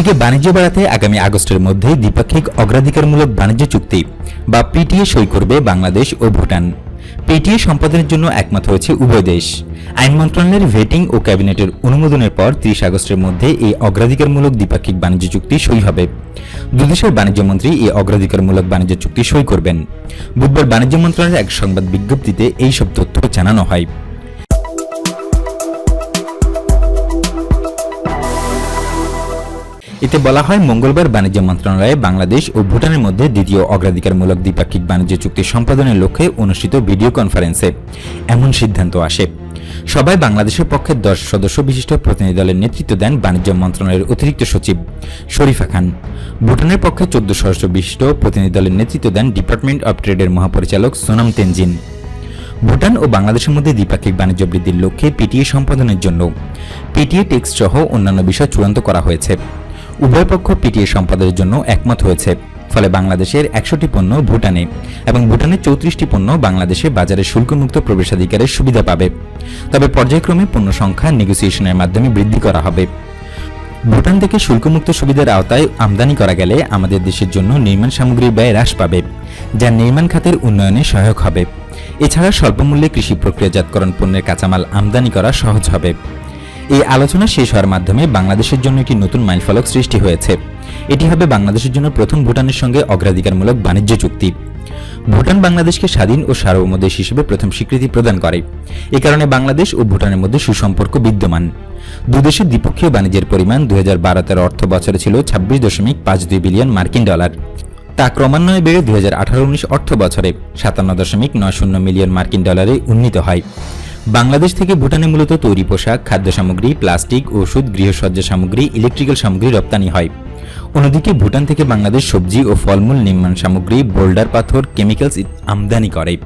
এদিকে বাণিজ্য বাড়াতে আগামী আগস্টের মধ্যে দ্বিপাক্ষিক অগ্রাধিকারমূলক বাণিজ্য চুক্তি, বা পিটিএ, সই করবে বাংলাদেশ ও ভুটান। পিটিএ সম্পাদনের জন্য একমত হয়েছে উভয় দেশ। আইন মন্ত্রণালয়ের ভেটিং ও ক্যাবিনেটের অনুমোদনের পর ত্রিশ আগস্টের মধ্যে এই অগ্রাধিকারমূলক দ্বিপাক্ষিক বাণিজ্য চুক্তি সই হবে। দুদেশের বাণিজ্য মন্ত্রী এই অগ্রাধিকারমূলক বাণিজ্য চুক্তি সই করবেন। বুধবার বাণিজ্য মন্ত্রণালয়ের এক সংবাদ বিজ্ঞপ্তিতে এই সব তথ্য জানানো হয়। এতে বলা হয়, মঙ্গলবার বাণিজ্য মন্ত্রণালয়ে বাংলাদেশ ও ভুটানের মধ্যে দ্বিতীয় অগ্রাধিকারমূলক দ্বিপাক্ষিক বাণিজ্য চুক্তি সম্পাদনের লক্ষ্যে অনুষ্ঠিত ভিডিও কনফারেন্সে এমন সিদ্ধান্ত আসে। সবাই বাংলাদেশের পক্ষে দশ সদস্য বিশিষ্ট প্রতিনিধি দলের নেতৃত্ব দেন বাণিজ্য মন্ত্রণালয়ের অতিরিক্ত সচিব শরীফা খান। ভুটানের পক্ষে চোদ্দ সদস্য বিশিষ্ট প্রতিনিধি দলের নেতৃত্ব দেন ডিপার্টমেন্ট অব ট্রেডের মহাপরিচালক সোনাম তেনজিন। ভুটান ও বাংলাদেশের মধ্যে দ্বিপাক্ষিক বাণিজ্য বৃদ্ধির লক্ষ্যে পিটিএ সম্পাদনের জন্য পিটিএ টেক্সট সহ অন্যান্য বিষয় চূড়ান্ত করা হয়েছে। উভয় পক্ষ পিটিএ সম্পাদনের জন্য একমত হয়েছে। ফলে বাংলাদেশের একশোটি পণ্য ভুটানে এবং ভুটানের চৌত্রিশটি পণ্য বাংলাদেশে বাজারে শুল্কমুক্ত প্রবেশাধিকারের সুবিধা পাবে। তবে পর্যায়ক্রমে পণ্য সংখ্যা নেগোসিয়েশনের মাধ্যমে বৃদ্ধি করা হবে। ভুটান থেকে শুল্কমুক্ত সুবিধার আওতায় আমদানি করা গেলে আমাদের দেশের জন্য নির্মাণ সামগ্রীর ব্যয় হ্রাস পাবে, যা নির্মাণ খাতের উন্নয়নে সহায়ক হবে। এছাড়া স্বল্পমূল্যে কৃষি প্রক্রিয়াজাতকরণ পণ্যের কাঁচামাল আমদানি করা সহজ হবে। এই আলোচনা শেষ হওয়ার মাধ্যমে বাংলাদেশের জন্য একটি নতুন মাইলফলক সৃষ্টি হয়েছে। এটি হবে বাংলাদেশের জন্য প্রথম ভুটানের সঙ্গে অগ্রাধিকারমূলক বাণিজ্য চুক্তি। ভুটান বাংলাদেশকে স্বাধীন ও সার্বভৌম দেশ হিসেবে প্রথম স্বীকৃতি প্রদান করে। এ কারণে বাংলাদেশ ও ভুটানের মধ্যে সুসম্পর্ক বিদ্যমান। দুদেশের দ্বিপক্ষীয় বাণিজ্যের পরিমাণ দুই হাজার বারো অর্থ বছরে ছিল ছাব্বিশ দশমিক পাঁচ দুই বিলিয়ন মার্কিন ডলার। তা ক্রমান্বয়ে বেড়ে দুই হাজার আঠারো উনিশ অর্থ বছরে সাতান্ন দশমিক নয় শূন্য মিলিয়ন মার্কিন ডলারে উন্নীত হয়। বাংলাদেশ থেকে ভুটানে মূলত তৈরি পোশাক খাদ্য সামগ্রী প্লাস্টিক, ওষুধ, গৃহসজ্জা সামগ্রী, ইলেকট্রিক্যাল সামগ্রী রপ্তানি হয়। অন্যদিকে ভুটান থেকে বাংলাদেশ সবজি ও ফলমূল নির্মাণ সামগ্রী, বোল্ডার পাথর, কেমিক্যালস আমদানি করে।